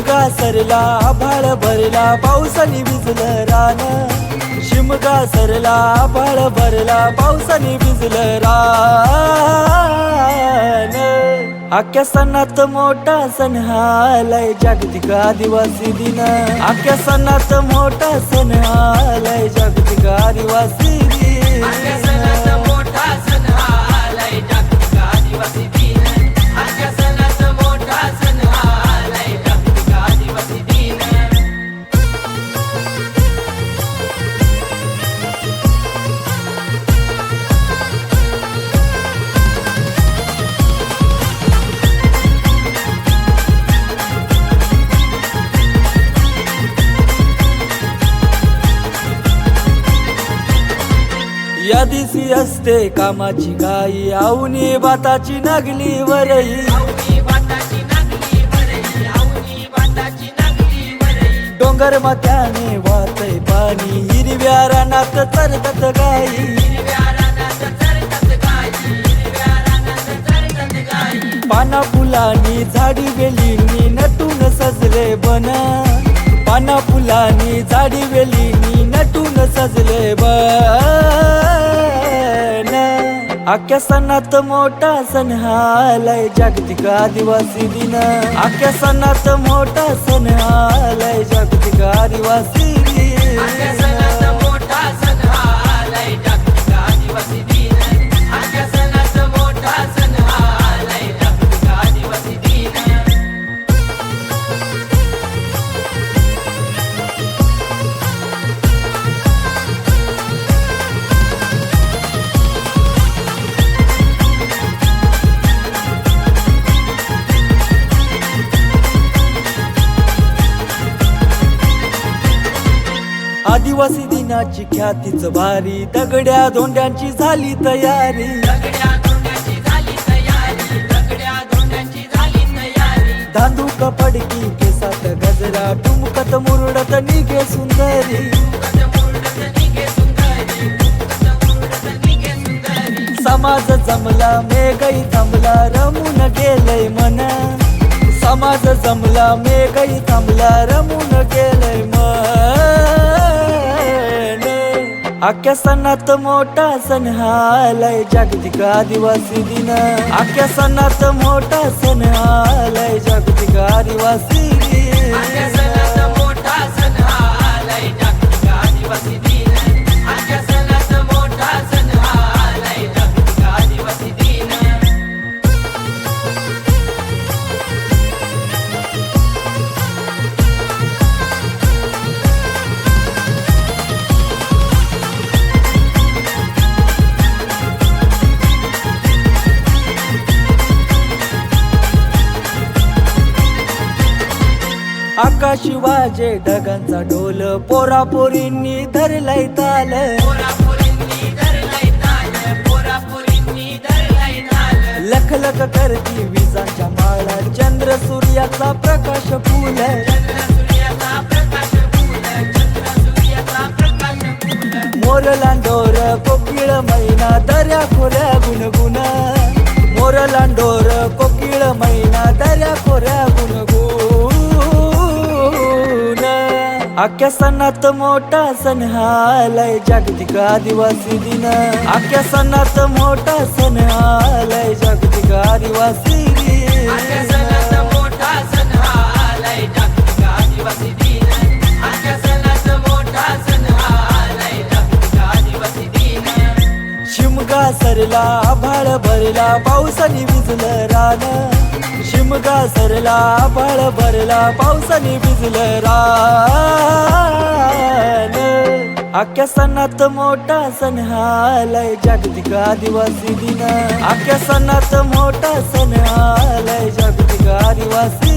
सरला आभाळ भरला पावसाने भिजलं रान. शिमगा सरला आभाळ भरला पावसाने भिजलं रान. आख्या सणात मोठा सण हालाय जागतिक आदिवासी दिन. आख्या सणात मोठा सण हालाय जागतिक आदिवासी दिन. या दिसी असते कामाची गाई आऊनी बाताची नागली वरई. डोंगर माथ्याने वाचय पाणी. हिरव्या रानात चरतात गाई. पाना फुलानी झाडी वेलीनी नटून सजले बन पाना फुलानी झाडी वेलीनी नटून सजले बन आख्या सणात मोठा सण हालाय जागतिक आदिवासी दिन. आख्या सणात मोठा सण हालाय जागतिक आदिवासी आदिवासी दिनाची ख्यातीच भारी. दगड्या धोंड्यांची झाली तयारी. धांदूक पडकी केसात गजरा टुमकत मुरडत निघे सुंदरी निघे मुरडत निघे सुंदरी. समाज जमला मेघई थांबला रमून गेलय मन. समाज जमला मेघई थांबला आख्या सणात मोठा सण हालाय जागतिक आदिवासी दिन. आख्या सणात मोठा सण हालाय जागतिक आदिवासी दिन. मोठा सण आलाय जागतिक आदिवासी दिन. आकाशी वाजे ढगांचा ढोल पोरा पोरींनी धरलाय ताल पोरापोरींनी धरलाय ताल. लख लख करती विजांच्या माळा चंद्र सूर्याचा प्रकाश फुल. मोरलांडोर चंद्र सूर्याचा प्रकाश फुल मोर लांडोर कोकिळ मैना दर्या खोऱ्या गुणगुण. मोर लांडोर कोकिळ मैना दर्या खोऱ्या दिन. मोठा सण आलाय जागतिक आदिवासी दिन. आजच्या सणात मोठा सण आलाय जागतिक आदिवासी दिन. शिमगा सरला आभाळ भरला पावसाने भिजलं रान. शिमगा सरला आभाळ भरला पावसाने भिजलं रान. आख्या सणात मोठा सण हालाय जागतिक आदिवासी दिन. आख्या सणात मोठा सण हालाय जागतिक आदिवासी